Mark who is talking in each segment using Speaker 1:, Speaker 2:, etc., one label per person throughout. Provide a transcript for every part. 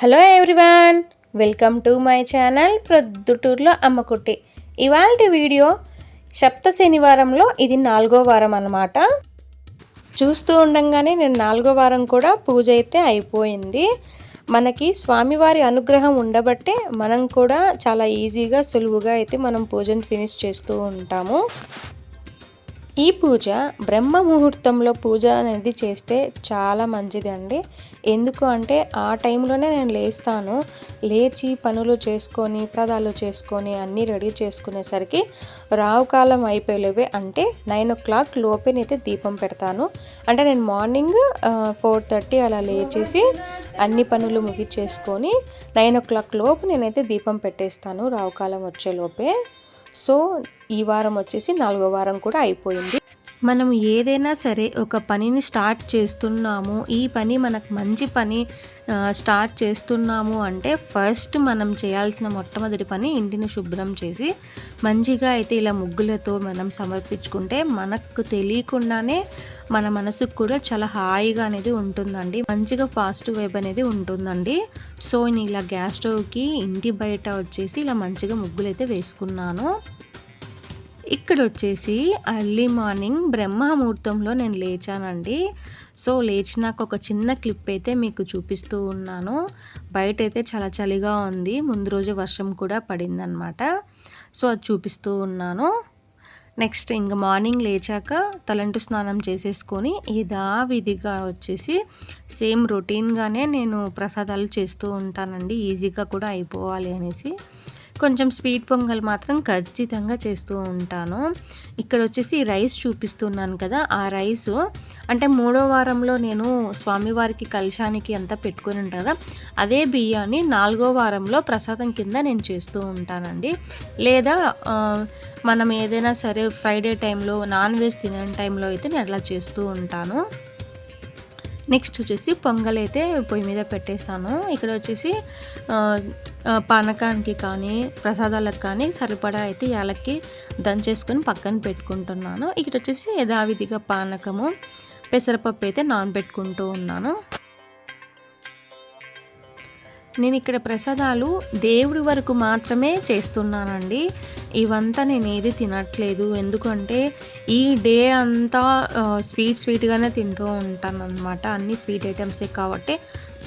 Speaker 1: Hello everyone welcome to my channel ప్రొద్దుటూరులో అమ్మకుట్టి. ఇవాళ video సప్త శనివారంలో ఇది నాలుగో వారం అనమాట చూస్తూ ఉండంగానే నేను నాలుగో వారం కూడా పూజ అయితే అయిపోయింది. మనకి స్వామివారి అనుగ్రహం ఉండబట్టే మనం కూడా చాలా ఈజీగా సులువుగా అయితే మనం పూజను ఫినిష్ చేస్తూ ఉంటాము. ఈ పూజ బ్రహ్మ ముహూర్తంలో పూజ అనేది చేస్తే చాలా మంచిది అండి ఎందుకు అంటే ఆ టైంలోనే నేను లేస్తాను. లేచి పనులు చేసుకొని ప్రదాలు చేసుకొని అన్నీ రెడీ చేసుకునేసరికి రావు కాలం అయిపోయేవే అంటే నైన్ ఓ క్లాక్ లోపేనైతే దీపం పెడతాను. అంటే నేను మార్నింగ్ ఫోర్ థర్టీ అలా లేచేసి అన్ని పనులు ముగించేసుకొని నైన్ ఓ క్లాక్ లోపు నేనైతే దీపం పెట్టేస్తాను రావు కాలం వచ్చే లోపే సో ఈ వారం వచ్చేసి నాలుగో వారం కూడా అయిపోయింది. మనం ఏదైనా సరే ఒక పనిని స్టార్ట్ చేస్తున్నాము ఈ పని మనకు మంచి పని స్టార్ట్ చేస్తున్నాము అంటే ఫస్ట్ మనం చేయాల్సిన మొట్టమొదటి పని ఇంటిని శుభ్రం చేసి మంచిగా అయితే ఇలా ముగ్గులతో మనం సమర్పించుకుంటే మనకు తెలియకుండానే మన మనసుకు కూడా చాలా హాయిగా అనేది ఉంటుందండి. మంచిగా పాజిటివ్ వైబ్ అనేది ఉంటుందండి. సో నేను ఇలా గ్యాస్ స్టవ్కి ఇంటి బయట వచ్చేసి ఇలా మంచిగా ముగ్గులు అయితే వేసుకున్నాను. ఇక్కడ వచ్చేసి అర్లీ మార్నింగ్ బ్రహ్మముహూర్తంలో నేను లేచానండి. సో లేచినాక ఒక చిన్న క్లిప్ అయితే మీకు చూపిస్తూ ఉన్నాను. బయట అయితే చాలా చలిగా ఉంది. ముందు రోజు వర్షం కూడా పడిందనమాట సో అది చూపిస్తూ ఉన్నాను. నెక్స్ట్ ఇంక మార్నింగ్ లేచాక తలంటు స్నానం చేసేసుకొని యథావిధిగా వచ్చేసి సేమ్ రొటీన్గానే నేను ప్రసాదాలు చేస్తూ ఉంటానండి. ఈజీగా కూడా అయిపోవాలి అనేసి. కొంచెం స్వీట్ పొంగల్ మాత్రం ఖచ్చితంగా చేస్తూ ఉంటాను. ఇక్కడ వచ్చేసి రైస్ చూపిస్తున్నాను కదా ఆ రైస్ అంటే మూడో వారంలో నేను స్వామివారికి కలశానికి అంతా పెట్టుకొని ఉంటాను కదా అదే బియ్యాన్ని నాలుగో వారంలో ప్రసాదం కింద నేను చేస్తూ ఉంటానండి. లేదా మనం ఏదైనా సరే ఫ్రైడే టైంలో నాన్ వెజ్ తినే టైంలో అయితే నేను అట్లా చేస్తూ ఉంటాను. నెక్స్ట్ వచ్చేసి పొంగల్ అయితే పొయ్యి మీద పెట్టేశాను. ఇక్కడ వచ్చేసి పానకానికి కానీ ప్రసాదాలకు కానీ సరిపడా అయితే యాలక్కి దంచేసుకొని పక్కన పెట్టుకుంటున్నాను. ఇక్కడ వచ్చేసి యథావిధిగా పానకము పెసరపప్పు అయితే నానబెట్టుకుంటూ ఉన్నాను. నేను ఇక్కడ ప్రసాదాలు దేవుడి వరకు మాత్రమే చేస్తున్నానండి. ఇవంతా నేను ఏది తినట్లేదు. ఎందుకంటే ఈ డే అంతా స్వీట్ స్వీట్గానే తింటూ ఉంటాను అనమాట అన్ని స్వీట్ ఐటమ్సే కాబట్టి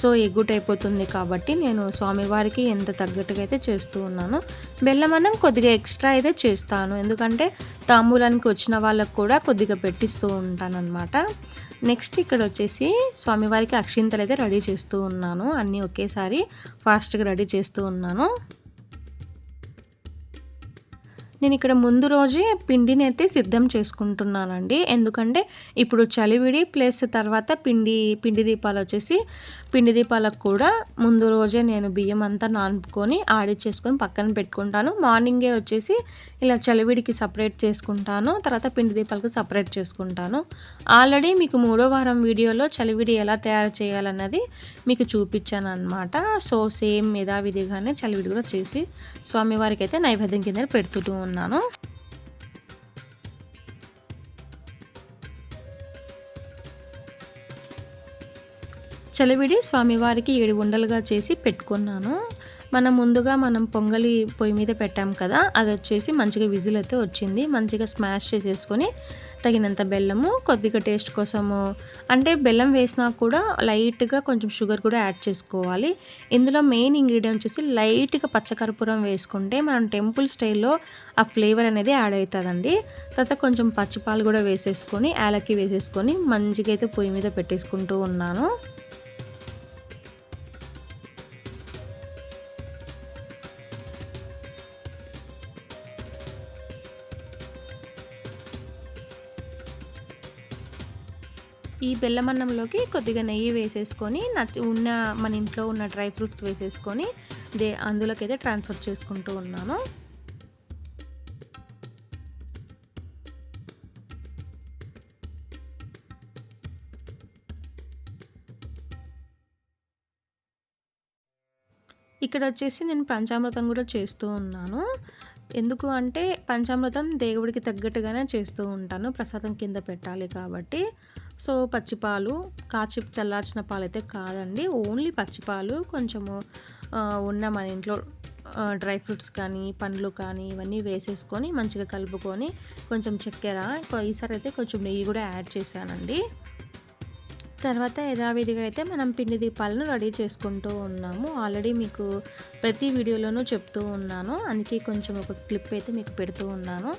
Speaker 1: సో ఎగ్గుట్ అయిపోతుంది కాబట్టి నేను స్వామివారికి ఎంత తగ్గట్టుగా అయితే చేస్తూ ఉన్నాను బెల్లం అన్నం కొద్దిగా ఎక్స్ట్రా అయితే చేస్తాను. ఎందుకంటే తాంబూలానికి వచ్చిన వాళ్ళకు కూడా కొద్దిగా పెట్టిస్తూ ఉంటానన్నమాట. నెక్స్ట్ ఇక్కడ వచ్చేసి స్వామివారికి అక్షింతలు అయితే రెడీ చేస్తూ ఉన్నాను. అన్నీ ఒకేసారి ఫాస్ట్గా రెడీ చేస్తూ ఉన్నాను. నేను ఇక్కడ ముందు రోజే పిండిని అయితే సిద్ధం చేసుకుంటున్నానండి. ఎందుకంటే ఇప్పుడు చలివిడి ప్లస్ తర్వాత పిండి పిండి దీపాలు వచ్చేసి పిండి దీపాలకు కూడా ముందు రోజే నేను బియ్యం అంతా నానుకొని ఆడిచ్చేసుకొని పక్కన పెట్టుకుంటాను. మార్నింగే వచ్చేసి ఇలా చలివిడికి సపరేట్ చేసుకుంటాను. తర్వాత పిండి దీపాలకు సపరేట్ చేసుకుంటాను. ఆల్రెడీ మీకు మూడో వారం వీడియోలో చలివిడి ఎలా తయారు చేయాలన్నది మీకు చూపించాను అనమాట సో సేమ్ యథావిధిగానే చలివిడి కూడా చేసి స్వామివారికి అయితే నైవేద్యం కింద పెడుతుంటూ తీసుకున్నాను. చలివిడి స్వామివారికి ఏడు ఉండలుగా చేసి పెట్టుకున్నాను. మనం ముందుగా మనం పొంగలి పొయ్యి మీద పెట్టాం కదా అది వచ్చేసి మంచిగా విజిల్ అయితే వచ్చింది. మంచిగా స్మాష్ చేసేసుకొని తగినంత బెల్లము కొద్దిగా టేస్ట్ కోసము. అంటే బెల్లం వేసినా కూడా లైట్గా కొంచెం షుగర్ కూడా యాడ్ చేసుకోవాలి. ఇందులో మెయిన్ ఇంగ్రీడియంట్ వచ్చేసి లైట్గా పచ్చకర్పూరం వేసుకుంటే మనం టెంపుల్ స్టైల్లో ఆ ఫ్లేవర్ అనేది యాడ్ అవుతుందండి. తర్వాత కొంచెం పచ్చిపాలు కూడా వేసేసుకొని యాలకి వేసేసుకొని మంచిగా అయితే పొయ్యి మీద పెట్టేసుకుంటూ ఉన్నాను. ఈ బెల్లమన్నంలోకి కొద్దిగా నెయ్యి వేసేసుకొని నచ్చి ఉన్న మన ఇంట్లో ఉన్న డ్రై ఫ్రూట్స్ వేసేసుకొని దే అందులోకి అయితే ట్రాన్స్ఫర్ చేసుకుంటూ ఉన్నాను. ఇక్కడ వచ్చేసి నేను పంచామృతం కూడా చేస్తూ ఉన్నాను. ఎందుకు అంటే పంచామృతం దేవుడికి తగ్గట్టుగానే చేస్తూ ఉంటాను. ప్రసాదం కింద పెట్టాలి కాబట్టి. సో పచ్చిపాలు కాచి చల్లార్చిన పాలు అయితే కాదండి. ఓన్లీ పచ్చిపాలు కొంచెము ఉన్న మన ఇంట్లో డ్రై ఫ్రూట్స్ కానీ పండ్లు కానీ ఇవన్నీ వేసేసుకొని మంచిగా కలుపుకొని కొంచెం చక్కెర ఈసారి అయితే కొంచెం నెయ్యి కూడా యాడ్ చేశానండి. తర్వాత యథావిధిగా అయితే మనం పిండి దీపాలను రెడీ చేసుకుంటూ ఉన్నాము. ఆల్రెడీ మీకు ప్రతి వీడియోలోనూ చెప్తూ ఉన్నాను. అందుకే కొంచెం ఒక క్లిప్ అయితే మీకు పెడుతూ ఉన్నాను.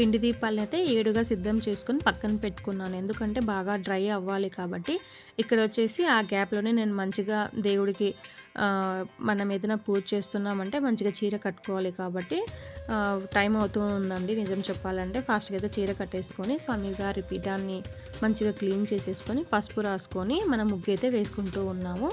Speaker 1: పిండి దీపాలను అయితే ఏడుగా సిద్ధం చేసుకొని పక్కన పెట్టుకున్నాను. ఎందుకంటే బాగా డ్రై అవ్వాలి కాబట్టి ఇక్కడ వచ్చేసి ఆ గ్యాప్లోనే నేను మంచిగా దేవుడికి మనం ఏదైనా పూజ చేస్తున్నామంటే మంచిగా చీర కట్టుకోవాలి కాబట్టి టైం అవుతూ ఉందండి నిజం చెప్పాలంటే. ఫాస్ట్గా అయితే చీర కట్టేసుకొని స్వామివారి పీఠాన్ని మంచిగా క్లీన్ చేసేసుకొని పసుపు రాసుకొని మనం ముగ్గు అయితే వేసుకుంటూ ఉన్నాము.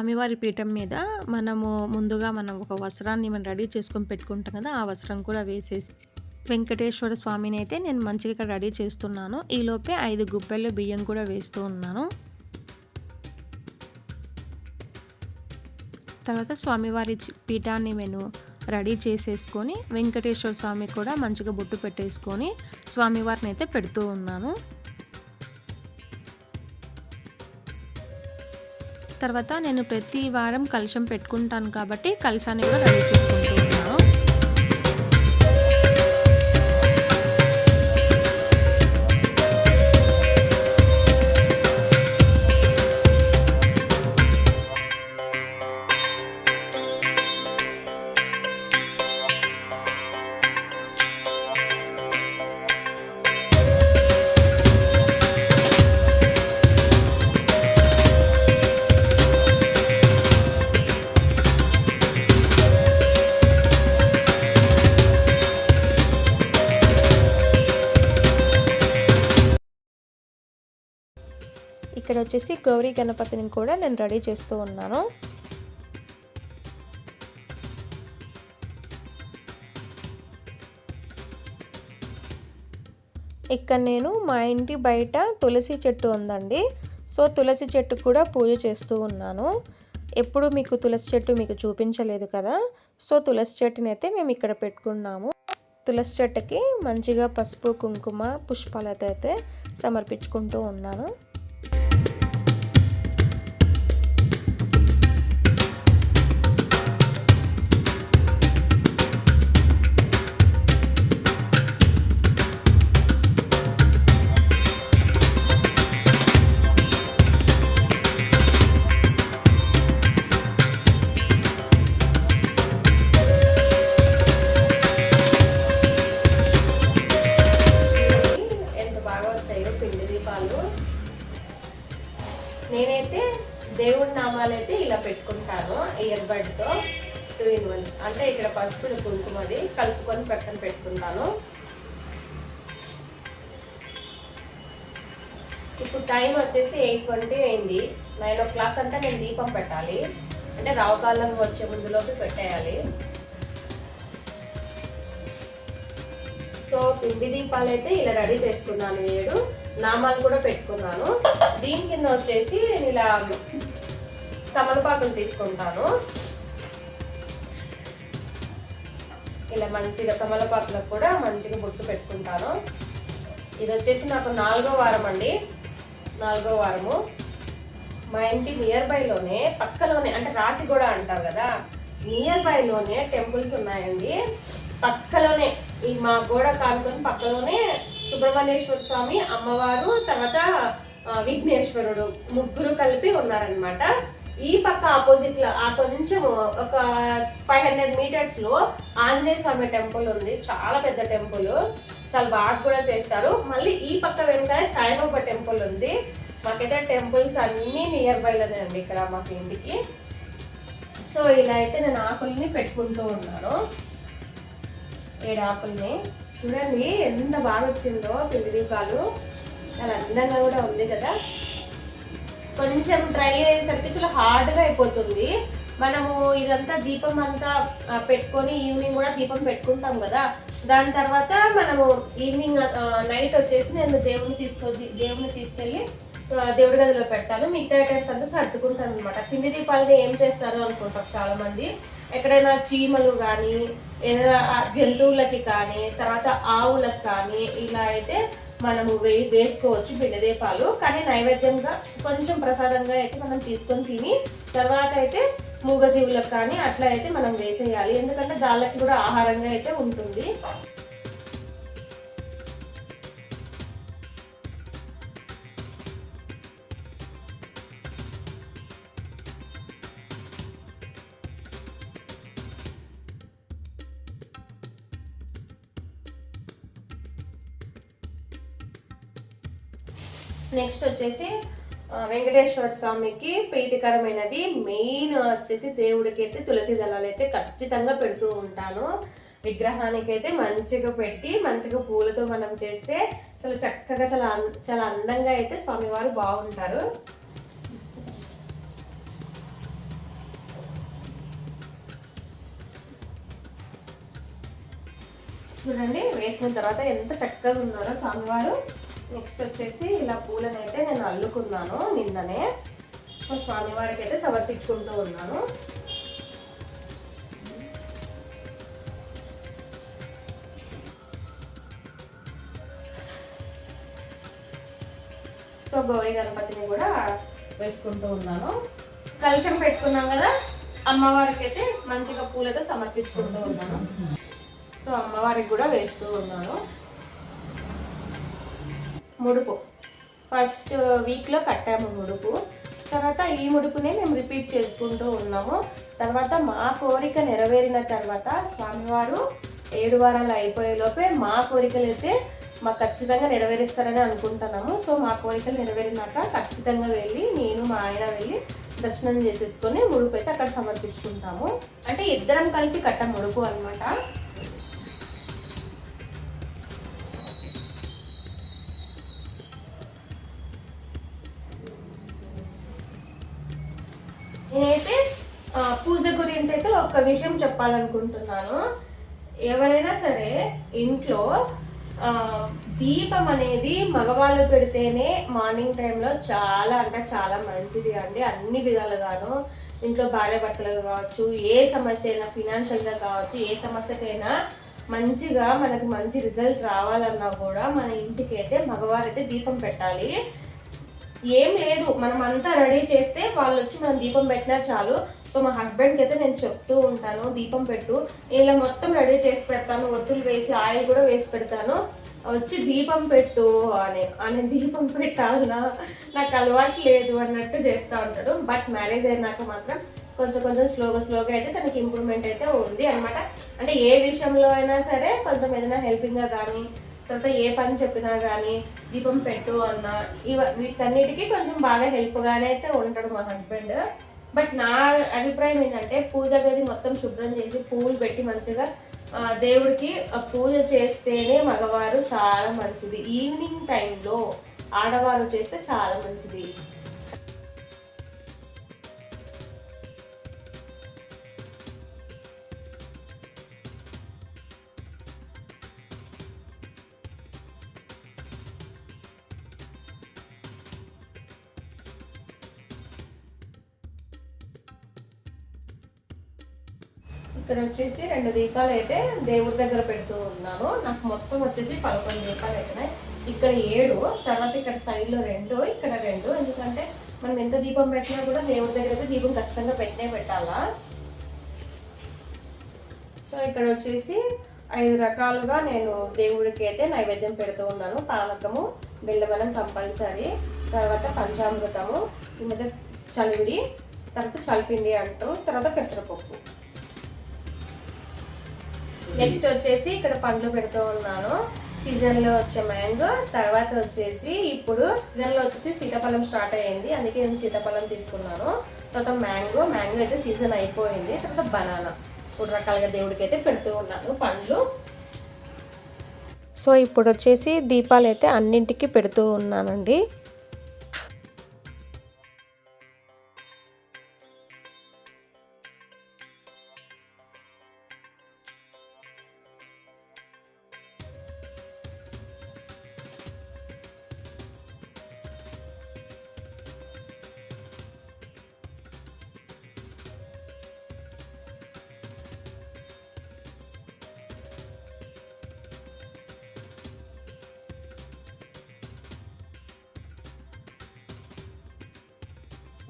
Speaker 1: స్వామివారి పీఠం మీద మనము ముందుగా మనం ఒక వస్త్రాన్ని మనం రెడీ చేసుకొని పెట్టుకుంటాం కదా ఆ వస్త్రం కూడా వేసేసి వెంకటేశ్వర స్వామిని అయితే నేను మంచిగా ఇక్కడ రెడీ చేస్తున్నాను. ఈలోపే ఐదు గుప్పెళ్ళు బియ్యం కూడా వేస్తూ ఉన్నాను. తర్వాత స్వామివారి పీఠాన్ని నేను రెడీ చేసేసుకొని వెంకటేశ్వర స్వామి కూడా మంచిగా బొట్టు పెట్టేసుకొని స్వామివారిని అయితే పెడుతూ ఉన్నాను. తర్వాత నేను ప్రతి వారం కలశం పెట్టుకుంటాను కాబట్టి కలశాన్ని కూడా రెడీ చేసుకుంటాను. వచ్చేసి గౌరీ గణపతిని కూడా నేను రెడీ చేస్తూ ఉన్నాను. ఇక్కడ నేను మా ఇంటి బయట తులసి చెట్టు ఉందండి. సో తులసి చెట్టు కూడా పూజ చేస్తూ ఉన్నాను. ఎప్పుడు మీకు తులసి చెట్టు మీకు చూపించలేదు కదా. సో తులసి చెట్టుని అయితే మేము ఇక్కడ పెట్టుకున్నాము. తులసి చెట్టుకి మంచిగా పసుపు కుంకుమ పుష్పాలతో అయితే సమర్పించుకుంటూ ఉన్నాను. ట్వంటీ అయింది. నైన్ ఓ క్లాక్ అంతా నేను దీపం పెట్టాలి. అంటే రావుకాలం వచ్చే ముందులోకి పెట్టేయాలి. సో పిండి దీపాలు అయితే ఇలా రెడీ చేసుకున్నాను ఏడు. నామాలు కూడా పెట్టుకున్నాను. దీని కింద వచ్చేసి నేను ఇలా తమలపాకులు తీసుకుంటాను. ఇలా మంచిగా తమలపాకులకు కూడా మంచిగా బొట్టు పెట్టుకుంటాను. ఇది వచ్చేసి నాకు నాలుగో వారం అండి. నాలుగో వారము. మా ఇంటి నియర్ బైలోనే పక్కలోనే అంటే రాసిగూడ అంటారు కదా నియర్ బైలోనే టెంపుల్స్ ఉన్నాయండి. పక్కలోనే ఈ మా గోడ కానుకొని పక్కలోనే సుబ్రహ్మణ్యేశ్వర స్వామి అమ్మవారు తర్వాత విఘ్నేశ్వరుడు ముగ్గురు కలిపి ఉన్నారనమాట ఈ పక్క ఆపోజిట్లో ఆ కొంచెం ఒక ఫైవ్ హండ్రెడ్ మీటర్స్లో ఆంజనేయ స్వామి టెంపుల్ ఉంది. చాలా పెద్ద టెంపుల్ చాలా బాగా కూడా చేస్తారు. మళ్ళీ ఈ పక్క వెనకాల సాయిబాబా టెంపుల్ ఉంది. మాకైతే టెంపుల్స్ అన్నీ నియర్ బైలోనే అండి ఇక్కడ మాకు ఇంటికి. సో ఇలా అయితే నేను ఆకుల్ని పెట్టుకుంటూ ఉన్నాను. ఏడు ఆకుల్ని. చూడండి ఎంత బాగా వచ్చిందో పిండి దీపాలు. చాలా అందంగా కూడా ఉంది కదా. కొంచెం ట్రై అయ్యేసరికి చాలా హార్డ్గా అయిపోతుంది. మనము ఇదంతా దీపం అంతా పెట్టుకొని ఈవినింగ్ కూడా దీపం పెట్టుకుంటాం కదా. దాని తర్వాత మనము ఈవినింగ్ నైట్ వచ్చేసి నేను దేవుని తీసుకొని దేవుని తీసుకెళ్ళి దేవుడి గదిలో పెడతాను. మిగతా ఐటమ్స్ అంతా సర్దుకుంటాను అనమాట పిండి దీపాలని ఏం చేస్తారు అనుకుంటారు చాలామంది. ఎక్కడైనా చీమలు కానీ ఏదైనా జంతువులకి కానీ తర్వాత ఆవులకు కానీ ఇలా అయితే మనము వే వేసుకోవచ్చు పిండి దీపాలు. కానీ నైవేద్యంగా కొంచెం ప్రసాదంగా అయితే మనం తీసుకొని తిని తర్వాత అయితే మూగజీవులకు కానీ అట్లా అయితే మనం వేసేయాలి. ఎందుకంటే దాళ్ళకి కూడా ఆహారంగా అయితే ఉంటుంది. నెక్స్ట్ వచ్చేసి వెంకటేశ్వర స్వామికి ప్రీతికరమైనది. మెయిన్ వచ్చేసి దేవుడికి అయితే తులసి దళాలు అయితే ఖచ్చితంగా పెడుతూ ఉంటాను. విగ్రహానికి అయితే మంచిగా పెట్టి మంచిగా పూలతో మనం చేస్తే చాలా చక్కగా చాలా చాలా అందంగా అయితే స్వామివారు బాగుంటారు. చూడండి వేసిన తర్వాత ఎంత చక్కగా ఉన్నారో స్వామివారు. నెక్స్ట్ వచ్చేసి ఇలా పూలను అయితే నేను అల్లుకున్నాను నిన్ననే. సో స్వామివారికి అయితే సమర్పించుకుంటూ ఉన్నాను. సో గౌరీ గణపతిని కూడా వేసుకుంటూ ఉన్నాను. కలుషం పెట్టుకున్నాం కదా అమ్మవారికి అయితే మంచిగా పూలతో సమర్పించుకుంటూ ఉన్నాను. సో అమ్మవారికి కూడా వేస్తూ ఉన్నాను. ముడుపు. ఫస్ట్ వీక్లో కట్టాము ముడుపు. తర్వాత ఈ ముడుపునే మేము రిపీట్ చేసుకుంటూ ఉన్నాము. తర్వాత మా కోరిక నెరవేరిన తర్వాత స్వామివారు ఏడు వారాలు అయిపోయే లోపే మా కోరికలు అయితే మాకు ఖచ్చితంగా నెరవేరుస్తారని అనుకుంటున్నాము. సో మా కోరికలు నెరవేరినాక ఖచ్చితంగా వెళ్ళి నేను మా ఆయన వెళ్ళి దర్శనం చేసేసుకొని ముడుపు అయితే అక్కడ సమర్పించుకుంటాము. అంటే ఇద్దరం కలిసి కట్ట ముడుపు అనమాట ఒక విషయం చెప్పాలనుకుంటున్నాను. ఎవరైనా సరే ఇంట్లో దీపం అనేది మగవాళ్ళు పెడితేనే మార్నింగ్ టైంలో చాలా అంటే చాలా మంచిది అండి. అన్ని విధాలుగాను. ఇంట్లో భార్య భర్తలు కావచ్చు ఏ సమస్య అయినా ఫినాన్షియల్గా కావచ్చు ఏ సమస్యకైనా మంచిగా మనకు మంచి రిజల్ట్ రావాలన్నా కూడా మన ఇంటికి అయితే మగవారైతే దీపం పెట్టాలి. ఏం లేదు. మనం అంతా రెడీ చేస్తే వాళ్ళు వచ్చి మనం దీపం పెట్టినా చాలు. సో మా హస్బెండ్కి అయితే నేను చెప్తూ ఉంటాను దీపం పెట్టు. ఇలా మొత్తం రెడీ చేసి పెడతాను ఒత్తులు వేసి ఆయిల్ కూడా వేసి పెడతాను. వచ్చి దీపం పెట్టు అని అని దీపం పెట్టాలన్నా నాకు అలవాటు లేదు అన్నట్టు చేస్తూ ఉంటాడు. బట్ మ్యారేజ్ అయినాక మాత్రం కొంచెం కొంచెం స్లోగా స్లోగా అయితే తనకి ఇంప్రూవ్మెంట్ అయితే ఉంది అనమాట అంటే ఏ విషయంలో అయినా సరే కొంచెం ఏదైనా హెల్పింగ్గా కానీ తర్వాత ఏ పని చెప్పినా కానీ దీపం పెట్టు అన్న ఇవ వీటన్నిటికీ కొంచెం బాగా హెల్ప్గానే అయితే ఉంటాడు మా హస్బెండ్ బట్ నా అభిప్రాయం ఏంటంటే పూజ గది మొత్తం శుభ్రం చేసి పువ్వులు పెట్టి మంచిగా దేవుడికి పూజ చేస్తేనే మగవారు చాలా మంచిది. ఈవినింగ్ టైంలో ఆడవారు చేస్తే చాలా మంచిది. ఇక్కడ వచ్చేసి రెండు దీపాలు అయితే దేవుడి దగ్గర పెడుతూ ఉన్నాను. నాకు మొత్తం వచ్చేసి పదకొండు దీపాలు అవుతున్నాయి ఇక్కడ ఏడు తర్వాత ఇక్కడ సైడ్లో రెండు ఇక్కడ రెండు. ఎందుకంటే మనం ఎంత దీపం పెట్టినా కూడా దేవుడి దగ్గర అయితే దీపం ఖచ్చితంగా పెట్టే పెట్టాలా? సో ఇక్కడ వచ్చేసి ఐదు రకాలుగా నేను దేవుడికి అయితే నైవేద్యం పెడుతూ ఉన్నాను. పానకము బెల్లమనం కంపల్సరీ తర్వాత పంచామృతము ఈ మధ్య చలివిడి తర్వాత చలిపిండి అంటూ తర్వాత పెసరపప్పు. నెక్స్ట్ వచ్చేసి ఇక్కడ పండ్లు పెడుతూ ఉన్నాను. సీజన్లో వచ్చే మ్యాంగో తర్వాత వచ్చేసి ఇప్పుడు సీజన్లో వచ్చేసి సీతాఫలం స్టార్ట్ అయ్యింది. అందుకే నేను సీతాఫలం తీసుకున్నాను. తర్వాత మ్యాంగో మ్యాంగో అయితే సీజన్ అయిపోయింది. తర్వాత బనానా. మూడు రకాలుగా దేవుడికి అయితే పెడుతూ ఉన్నాను పండ్లు. సో ఇప్పుడు వచ్చేసి దీపాలు అయితే అన్నింటికి పెడుతూ ఉన్నానండి.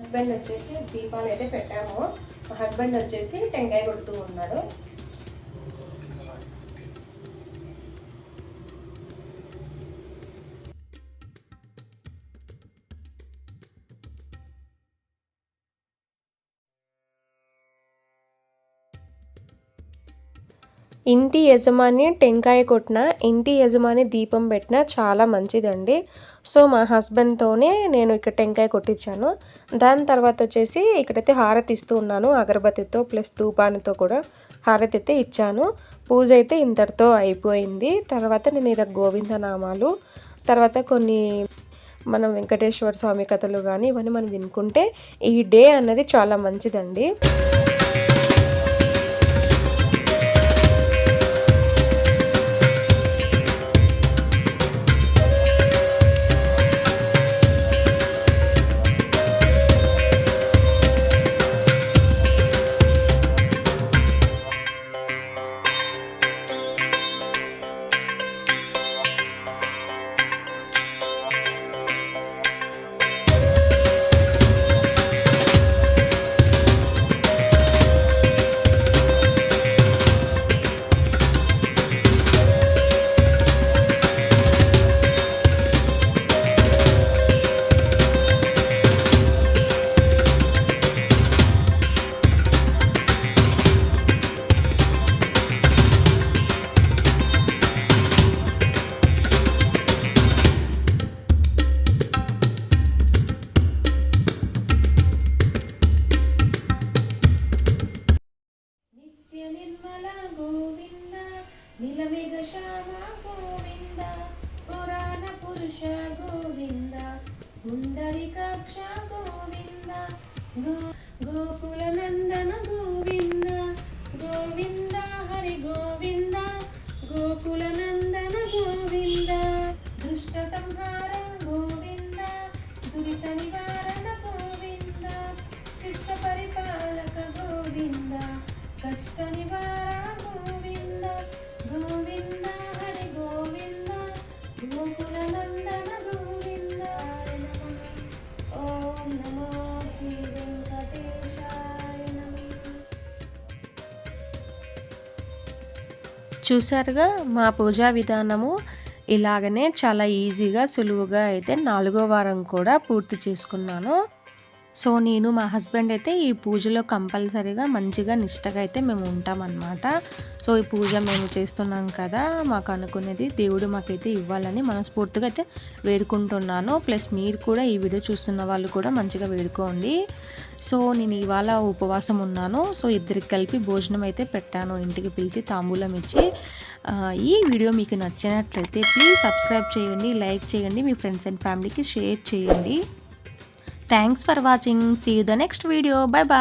Speaker 1: హస్బెండ్ వచ్చేసి దీపాలు అయితే పెట్టాము. మా హస్బెండ్ వచ్చేసి టెంకాయ కొడుతూ ఉన్నాడు. ఇంటి యజమాని టెంకాయ కొట్టిన ఇంటి యజమాని దీపం పెట్టిన చాలా మంచిదండి. సో మా హస్బెండ్తోనే నేను ఇక్కడ టెంకాయ కొట్టించాను. దాని తర్వాత వచ్చేసి ఇక్కడైతే హారతి ఇస్తూ ఉన్నాను అగరబత్తితో ప్లస్ ధూపానితో కూడా హారతి అయితే ఇచ్చాను. పూజ అయితే ఇంతటితో అయిపోయింది. తర్వాత నేను ఇలా గోవిందనామాలు తర్వాత కొన్ని మనం వెంకటేశ్వర స్వామి కథలు కానీ ఇవన్నీ మనం వినుకుంటే ఈ డే అన్నది చాలా మంచిదండి. గోకుల చూసారుగా మా పూజా విధానము ఇలాగనే చాలా ఈజీగా సులువుగా అయితే నాలుగో వారం కూడా పూర్తి చేసుకున్నాను. సో నేను మా హస్బెండ్ అయితే ఈ పూజలో కంపల్సరీగా మంచిగా నిష్టగా అయితే మేము ఉంటామన్నమాట. సో ఈ పూజ మేము చేస్తున్నాం కదా మాకు అనుకునేది దేవుడు మాకైతే ఇవ్వాలని మనస్ఫూర్తిగా అయితే వేడుకుంటున్నాను. ప్లస్ మీరు కూడా ఈ వీడియో చూస్తున్న వాళ్ళు కూడా మంచిగా వేడుకోండి. సో నేను ఇవాళ ఉపవాసం ఉన్నాను. సో ఇద్దరికి కలిపి భోజనం అయితే పెట్టాను ఇంటికి పిలిచి తాంబూలం ఇచ్చి. ఈ వీడియో మీకు నచ్చినట్లయితే ప్లీజ్ సబ్స్క్రైబ్ చేయండి లైక్ చేయండి మీ ఫ్రెండ్స్ అండ్ ఫ్యామిలీకి షేర్ చేయండి. Thanks for watching. See you the next video. Bye bye.